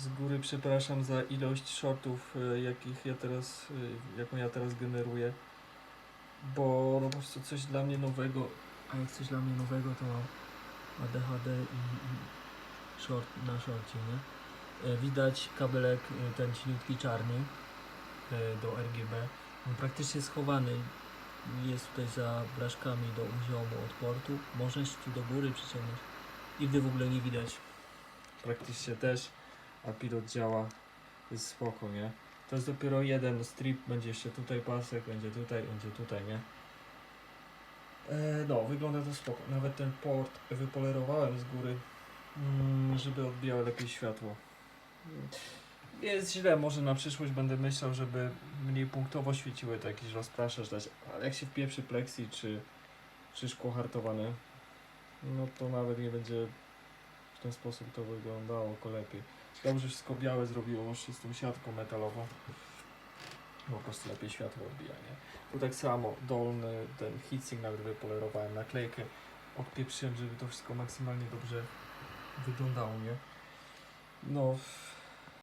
Z góry przepraszam za ilość shortów, e, jakich ja teraz, e, jaką ja teraz generuję. Bo no po prostu coś dla mnie nowego, a jak coś dla mnie nowego to ADHD i, i short na shorcie, nie? E, Widać kabelek ten cieniutki czarny do RGB. On praktycznie schowany jest tutaj za blaszkami do uziomu od portu. Możesz tu do góry przyciągnąć. Nigdy w ogóle nie widać. Praktycznie też. A pilot działa. Jest spoko, nie? To jest dopiero jeden strip. Będzie jeszcze tutaj pasek, będzie tutaj, będzie tutaj, nie? E, no, wygląda to spoko. Nawet ten port wypolerowałem z góry, mm, żeby odbijało lepiej światło. Jest źle, może na przyszłość będę myślał, żeby mniej punktowo świeciły to jakiś rozpraszacz dać, ale jak się wpieprzy plexi czy, czy szkło hartowane, no to nawet nie będzie w ten sposób to wyglądało tylko lepiej. Dobrze wszystko białe zrobiło z tą siatką metalową. Po prostu lepiej światło odbija, nie? Tu tak samo dolny, ten heatsink nawet wypolerowałem, naklejkę odpieprzyłem, żeby to wszystko maksymalnie dobrze wyglądało, nie? No,